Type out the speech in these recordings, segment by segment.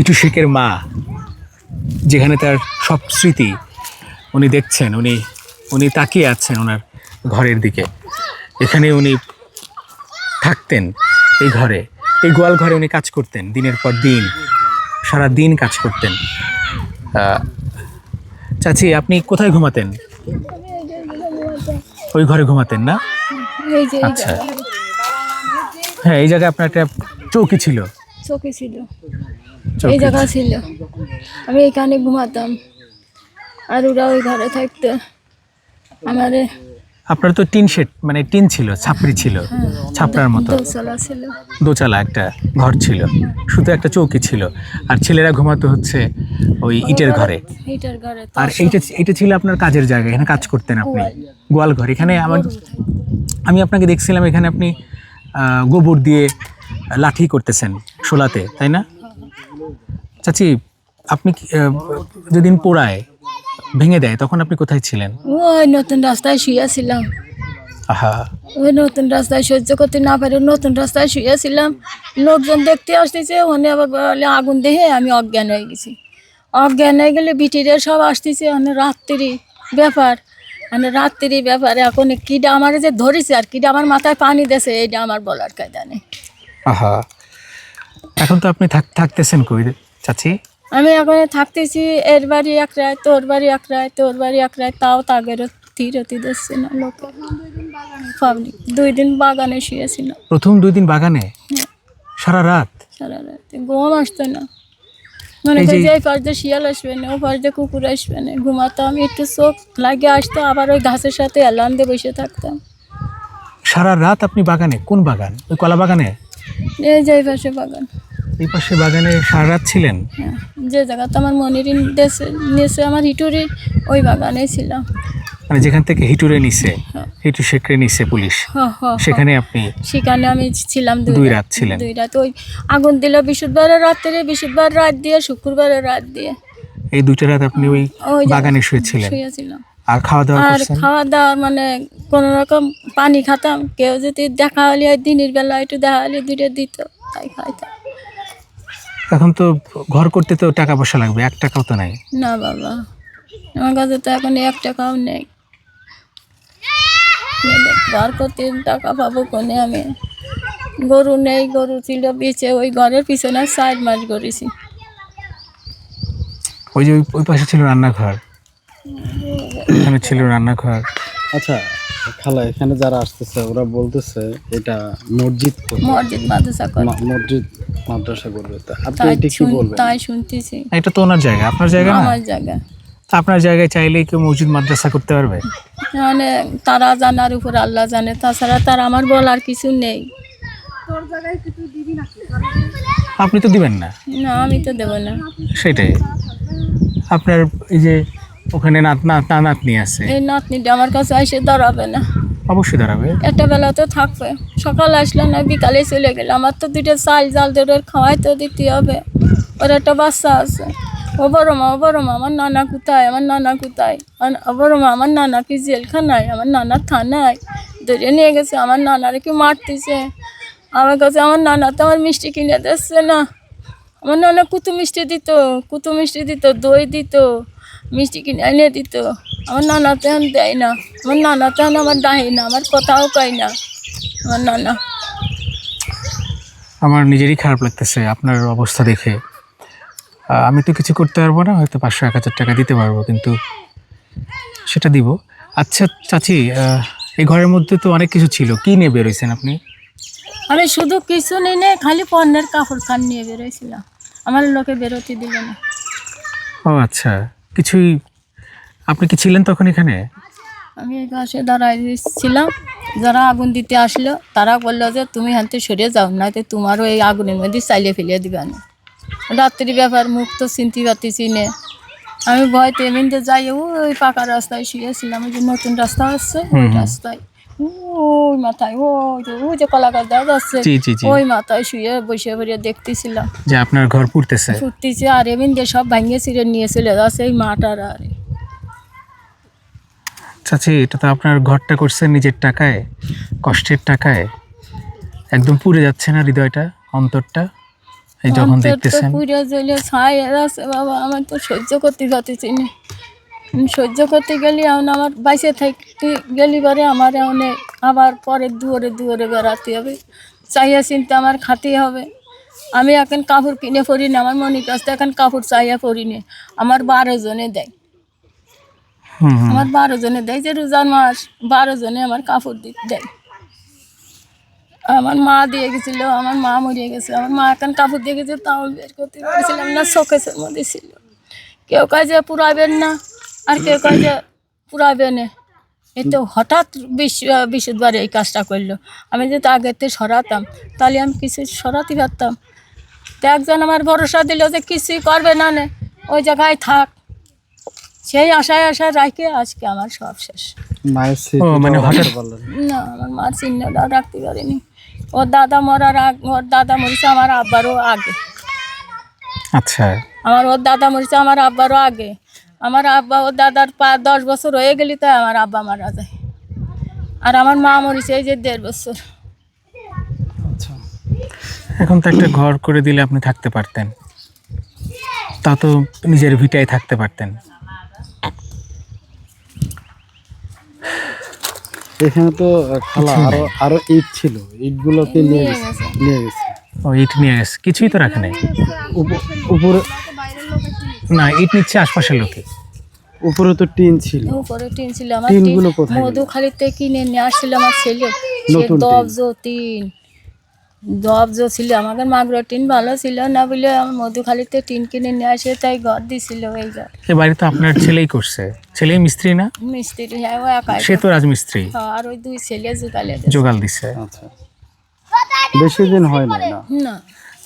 হিটু শেখের মা, যেখানে তার সব স্মৃতি উনি দেখছেন, উনি উনি তাকিয়ে আছেন ওনার ঘরের দিকে। এখানে উনি থাকতেন এই ঘরে। এই গোয়াল ঘরে উনি কাজ করতেন, দিনের পর দিন, সারা দিন কাজ করতেন। চাচি, আপনি কোথায় ঘুমাতেন? ওই ঘরে ঘুমাতেন না? আচ্ছা। হ্যাঁ এই জায়গায় আপনার একটা চৌকি ছিল। চৌকি ছিল। এই জায়গা ছিল। আমি এখানে ঘুমাতাম। আর ওরা ওই ঘরে থাকতো। আমার আপনার তো টিন শেড মানে টিন ছিল ছাপড়ি ছিল ছাপড়ার মতো। দোচালা একটা ঘর ছিল শুধু একটা চৌকি ছিল। আর ছেলেরা ঘুমাতো হচ্ছে ওই ইটের ঘরে। ঘরে আর এইটা এইটা ছিল আপনার কাজের জায়গা এখানে কাজ করতেন আপনি। গোয়াল ঘর এখানে আমার আমি আপনাকে দেখছিলাম এখানে আপনি গোবর দিয়ে লাঠি করতেছেন শোলাতে তাই না? চাচি আপনি কি, আহ, যেদিন পোড়ায় ভেঙে দেয় তখন আপনি কোথায় ছিলেন? ওই নতুন রাস্তায় শুয়েছিলাম আহা। ওই নতুন রাস্তায় সহ্য করতে না পারে নতুন রাস্তায় শুয়েছিলাম লোকজন দেখতে আসতেছে ওখানে আবার বলে আগুন দেখে আমি অজ্ঞান হয়ে গেছি। অজ্ঞান হয়ে গেলে বিটিরা সব আসতেছে মানে রাত্রি ব্যাপার। মানে রাত্রি ব্যাপার এখন কিডা আমার যে ধরেছে আর কিডা আমার মাথায় পানি দেছে এইটা আমার বলার কায়দা নেই। আহা। এখন তো আপনি থাক- থাকতেছেন কই? চাচি? আমি এখন থাকতেছি এর বাড়ি এক রায় তোর বাড়ি এক রায় তোর বাড়ি এক রায় তাও তাগেরও তীরতি দিচ্ছে না লোক। পাবলিক দুই দিন বাগানে শুয়েছিল। প্রথম দুই দিন বাগানে? সারা রাত? সারা রাতে ঘুম আসতো না। মনে করি যে- দিয়ে শিয়াল আসবে না ও দিয়ে কুকুর আসবে না ঘুমাতাম একটু চোখ লাগিয়ে আসতো আবার ওই ঘাসের সাথে অ্যালার্ম দিয়ে বসে থাকতাম। সারা রাত আপনি বাগানে? কোন বাগান? ওই কলা বাগানে? এই যে পাশে বাগান। এই পাশে বাগানে সারা রাত ছিলেন? হ্যাঁ যে জায়গাতে আমার মনির নিয়েছে আমার হিটুরি ওই বাগানে ছিলাম। মানে যেখান থেকে হিটুরে নিছে হ্যাঁ। হিটু শেখরে নিছে পুলিশ। হ হ হ। সেখানে আপনি সেখানে আমি ছিলাম দুই রাত ছিলেন। দুই রাত। ওই আগুন দিল বৃহস্পতিবারের রাত্রে বৃহস্পতিবার রাত দিয়ে শুক্রবারের রাত দিয়ে। এই দুইটা রাত আপনি ওই ওই বাগানে শুয়েছিলেন? শুয়েছিলাম। আর খাওয়া দাওয়া আর খাওয়া দাওয়া মানে কোন রকম পানি খাতাম কেউ যদি দেখা হলে দিনের বেলা একটু দেখা হলে দুটো দিত তাই খাইতাম। এখন তো ঘর করতে তো টাকা পয়সা লাগবে এক টাকাও তো নাই। না বাবা আমার কাছে তো এখন এক টাকাও নেই। ঘর করতে টাকা পাবো কোনে আমি? গরু নেই গরু ছিল বেঁচে ওই ঘরের পিছনে সাইড মাছ করেছি ওই যে ওই- ওই পাশে ছিল রান্নাঘর। এখানে ছিল রান্নাঘর। আচ্ছা খালা এখানে যারা আসতেছে ওরা বলতেছে এটা মসজিদ মসজিদ মাদ্রাসা মসজিদ মাদ্রাসা করবে তা আপনি তাই এটা কি বলবেন তাই শুনতেছি। এটা তো ওনার জায়গা আপনার জায়গা না? আমার জায়গা। আপনার জায়গায় চাইলেই কেউ মসজিদ মাদ্রাসা করতে পারবে? মানে তারা জানার উপর আল্লাহ জানে তাছাড়া তার আমার বলার কিছু নেই। আপনি তো দিবেন না? না আমি তো দেবো না। সেটাই। আপনার এই যে ওখানে নাত নাতনি আছে। এই নাতনিটা আমার কাছে এসে দাঁড়াবে না। অবশ্যই দাঁড়াবে। একটা বেলা তো থাকবে। সকালে আসলে না, বিকালে চলে গেলে আমার তো দুইটা চাল, জাল ধরে খাওয়াই তো দিতে হবে। ওর একটা বাচ্চা আছে। ও বড় মা, ও বড় মা, আমার নানা কোথায়? আমার নানা কোথায়? ও বড় মা, আমার নানা কি জেলখানায়? আমার নানা থানায়? ধরে নিয়ে গেছে, আমার নানারে কি মারতেছে? আমার কাছে, আমার নানা তো আমার মিষ্টি কিনে দিচ্ছে না। আমার নানা কুতু মিষ্টি দিত, কুতু মিষ্টি দিত, দই দিত, মিষ্টি কিনে এনে দিত। আমার নানা তেমন দেয় না। আমার নানা তেমন আমার ডাহে না আমার কথাও কয় না। আমার নানা। আমার নিজেরই খারাপ লাগতেছে আপনার অবস্থা দেখে। আমি তো কিছু করতে পারব না হয়তো পাঁচশো এক হাজার টাকা দিতে পারব কিন্তু সেটা দিব। আচ্ছা চাচি এই ঘরের মধ্যে তো অনেক কিছু ছিল। কি নিয়ে বেরোইছেন আপনি? আমি শুধু কিছু নেই নে খালি পণ্যের কাপড় খান নিয়ে বেরোয়ছিলাম আমার লোকে বেরোতে দিল না। ও আচ্ছা। কিছুই আপনি কি ছিলেন তখন এখানে? আমি এই দাঁড়াই ছিলাম। যারা আগুন দিতে আসলো তারা বলল যে তুমি হাতে সরে যাও না তো তোমারও এই আগুনের মধ্যে চাইলে ফেলে দিবে না। রাত্রি ব্যাপার মুখ তো চিনতে পারতেছি নে আমি ভয়তে এমনিতে যাই ওই পাকা রাস্তায় শুয়েছিলাম। ওই যে নতুন রাস্তা আসছে ওই রাস্তায়। ওই মাথায় ওই যে ওই যে কলা গাছ দেখা যাচ্ছে। ওই মাথায় শুয়ে বসে বসে দেখতেছিলাম। যে আপনার ঘর পুড়তেছে। ফুটতেছে আর এমনি যে সব ভাঙিয়ে ছিঁড়ে নিয়ে চলে যাচ্ছে এই মাটার আর। চাচি এটা তো আপনার ঘরটা করছেন নিজের টাকায় কষ্টের টাকায়। একদম পুড়ে যাচ্ছে না হৃদয়টা অন্তরটা? এই যখন দেখতেছেন। পুড়ে জ্বলে ছাই আছে বাবা আমার তো সহ্য করতে পারতেছি না। সহ্য করতে গেলে এখন আমার বাইসে থাকতে গেলি পরে আমার অনেক আবার পরে দুয়ারে দুয়ারে বেড়াতে হবে। চাইয়া চিনতে আমার খাতে হবে। আমি এখন কাপড় কিনে পরি না আমার মনির কাছ এখন কাপড় চাইয়া পরি না। আমার বারো জনে দেয়। আমার বারো জনে দেয় যে রোজার মাস, বারো জনে আমার কাপড় দিতে দেয়। আমার মা দিয়ে গেছিল, আমার মা মরিয়ে গেছে, আমার মা এখন কাপড় দিয়ে গেছে, তাও বের করতে পারছিলাম না, শোকেসের মধ্যে ছিল। কেউ কাজে পুরাবেন না, আর কেউ কাজে পুরাবেন এই তো হঠাৎ বিশুদ্ধবার এই কাজটা করল। আমি যদি আগের থেকে সরাতাম, তাহলে আমি কিছু সরাতে পারতাম। তো একজন আমার ভরসা দিল যে কিছুই করবে নে, ওই জায়গায় থাক। সেই আশায় আশায় রাখে আজকে আমার সব শেষ। মানে হঠাৎ না। আমার মার চিহ্নটাও রাখতে পারিনি। ওর দাদা মরার আগ ওর দাদা মরেছে আমার আব্বারও আগে। আচ্ছা। আমার ওর দাদা মরেছে আমার আব্বারও আগে। আমার আব্বা ওর দাদার পা দশ বছর হয়ে গেলি তাই আমার আব্বা মারা যায়। আর আমার মা মরিছে এই যে দেড় বছর। আচ্ছা। এখন তো একটা ঘর করে দিলে আপনি থাকতে পারতেন। তা তো নিজের ভিটায় থাকতে পারতেন। এখানে তো খালা আরও আরও ইট ছিল। ইটগুলোকে নিয়ে নিয়ে গেছে। নিয়ে গেছে। ও ইট নিয়ে গেছে। কিছুই তো রাখে নাই। উপ- উপরে না ইট নিচ্ছে আশপাশের লোকে। উপরে তো টিন ছিল। উপরে টিন ছিল। আমার টিনগুলো টিন কোথায় মধুখালীতে কিনে নিয়ে আসছিল আমার ছেলে। সে নতুন টিন। দবজ ছিল আমাদের মাগুরা টিন ভালো ছিল না বলে আমার মধুখালিতে টিন কিনে নিয়ে আসে তাই ঘর দিছিল এই ঘর। এ বাড়ি তো আপনার ছেলেই করছে। ছেলে মিস্ত্রি না? মিস্ত্রি হ্যাঁ ও একাই সে তো রাজমিস্ত্রি। হ্যাঁ, আর ওই দুই ছেলে জোগালে জোগাল দিছে। আচ্ছা। বেশি দিন হয় না? না।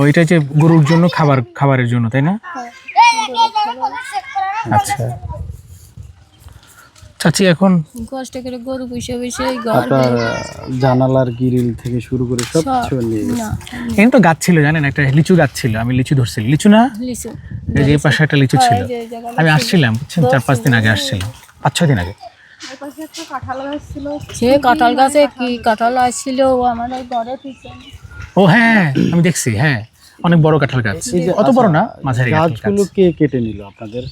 ওইটা যে গরুর জন্য খাবার খাবারের জন্য তাই না? আচ্ছা। চাচি এখন? কষ্ট করে গরু পুষে পুষে আপনার জানালার গ্রিল থেকে শুরু করে সব কিছু নিয়ে গেছে। তো গাছ ছিল জানেন? একটা লিচু গাছ ছিল আমি লিচু ধরছিলাম লিচু না? লিচু। এই যে পাশে একটা লিচু ছিল। আমি আসছিলাম বুঝছেন? চার পাঁচ দিন আগে আসছিলাম। পাঁচ ছয় দিন আগে। সে কাঁঠাল গাছে কি কাঁঠাল আসছিল? ও আমার ঘরে ও হ্যাঁ আমি দেখছি হ্যাঁ। অনেক বড় কাঁঠাল গাছ। অত বড় না মাঝারি গাছ গাছগুলো কে কেটে নিল আপনাদের?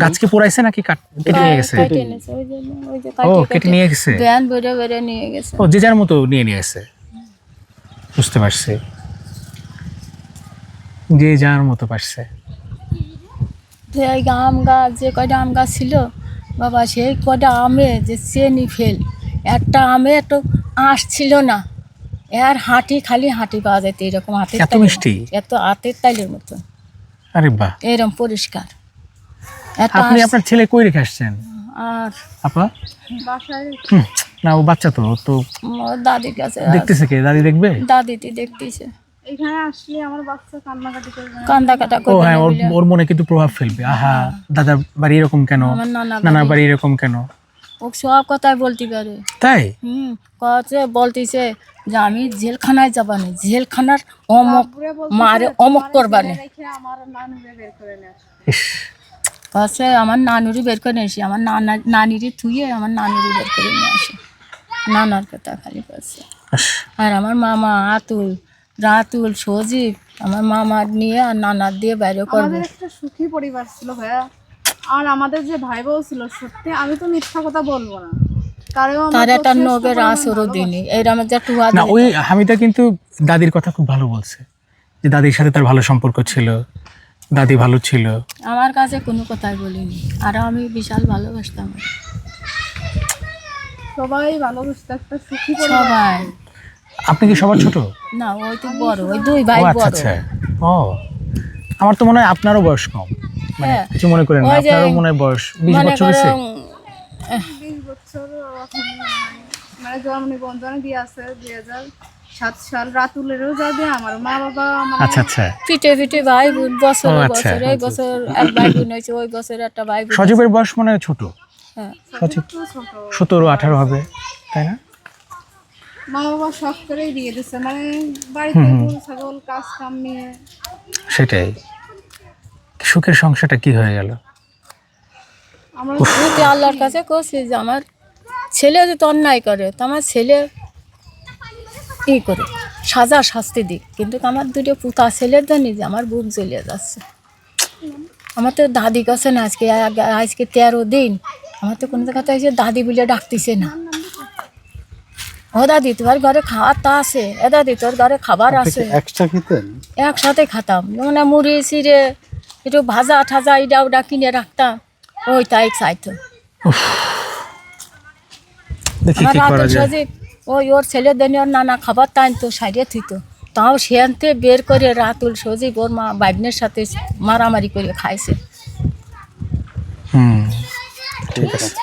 গাছকে পোড়াইছে নাকি কেটে নিয়ে গেছে? কেটে যে ও কেটে। নিয়ে গেছে? ব্যান বেড়ে বেড়ে নিয়ে গেছে। ও যে যার মতো নিয়ে নিয়ে গেছে। বুঝতে পারছি। যে যার মতো পারছে। তো এই আম গাছ যে কয়টা আম গাছ ছিল বাবা সেই কয়টা আমে যে চেনি ফেল। একটা আমে একটু আঁশ ছিল না। এর হাঁটি খালি হাঁটি পাওয়া যেত এরকম হাতের এত মিষ্টি? মতো। এত হাতের তাইলের মতো। আরে বাহ। এরকম পরিষ্কার। আপনি আপনার ছেলে কই রেখে আসছেন? আর আপা? না ও বাচ্চা তো তো দাদির কাছে আছে। দেখতেছে কে? দাদি দেখবে? দাদিটি দেখতেছে। এখানে আসলে আমার বাচ্চা কান্নাকাটি করবে না। কান্দা কাটা ও হ্যাঁ ওর ওর মনে কিন্তু প্রভাব ফেলবে। আহা দাদার বাড়ি এরকম কেন? নানার বাড়ি এরকম কেন? ও সব কথাই বলতে পারে। তাই? হুম কছে বলতেছে যে আমি জেলখানায় যাবানি জেলখানার অমক মারে অমক করবানি রেখে আমার নানুরে বের করে নিয়ে আসে। আমার নানুরই বের করে আসি। আমার নানা নানিরই থুয়ে আমার নানুরই বের করে নিয়ে আসে। নানার কথা খালি ইস, আর আমার মামা আতুল রাতুল সজীব আমার মামার নিয়ে আর নানার দিয়ে বাইরে করব। একটা সুখী পরিবার ছিল ভাইয়া। আর আমাদের যে ভাই বউ ছিল সত্যি আমি তো মিথ্যা কথা বলব না। কারণ তার একটা নবের আসরও দিনই এইরকম যে টুয়া না ওই হামিদা কিন্তু দাদির কথা খুব ভালো বলছে। যে দাদির সাথে তার ভালো সম্পর্ক ছিল। দাদি ভালো ছিল? আমার কাছে কোনো কথাই বলিনি। আর আমি বিশাল ভালোবাসতাম। সবাই ভালোবাসতো একটা সুখী সবাই। আপনি কি সবার ছোট? না ওই তো বড় ওই দুই ভাই আচ্ছা বড়। আচ্ছা। ও আমার তো মনে হয় আপনারও বয়স কম। মানে হ্যাঁ। কিছু মনে করেন না আপনারও মনে হয় বয়স বিশ মনে বছর হয়েছে বছর মানে জন্ম নিবন্ধন দিয়ে আছে দুই হাজার সাত সাল রাতুলেরও যাবে আমার মা বাবা মানে আচ্ছা আচ্ছা। পিঠে পিঠে ভাই বোন বছর আচ্ছা, বছর এই বছর এক ভাই বোন হয়েছে ওই বছর একটা ভাই বোন সজীবের বয়স মনে হয় ছোট। হ্যাঁ। সজীব সতেরো আঠারো হবে তাই না? মা বাবা শখ করেই দিয়ে দিচ্ছে মানে বাড়িতে গরু ছাগল কাজ কাম নিয়ে। সেটাই। সুখের সংসারটা কি হয়ে গেল? আমরা যদি আল্লাহর কাছে করছি যে আমার ছেলে যদি অন্যায় করে তো আমার ছেলে ই করে। সাজা শাস্তি দিক। কিন্তু আমার দুটো পুতা ছেলের জন্য যে আমার বুক জ্বলে যাচ্ছে। আমার তো দাদি কাছে না আজকে আজকে তেরো দিন। আমার তো কোনো জায়গাতে এসে দাদি বলে ডাকতেছে না। ও দাদি তোমার ঘরে খাওয়ার তা আছে? এ দাদি তোর ঘরে খাবার আছে? একসাথে খাতাম। যেমন মুড়ি সিরে একটু ভাজা ঠাজা ইডা উডা কিনে রাখতাম। ওই তাই চাইতো আমার রাতের সাজে ওই ওর ছেলেদের ওর নানা খাবার তো সাইডে থিত তাও সেনতে বের করে রাতুল সজীব ওর মা বাইবনের সাথে মারামারি করে খাইছে। হুম, ঠিক আছে।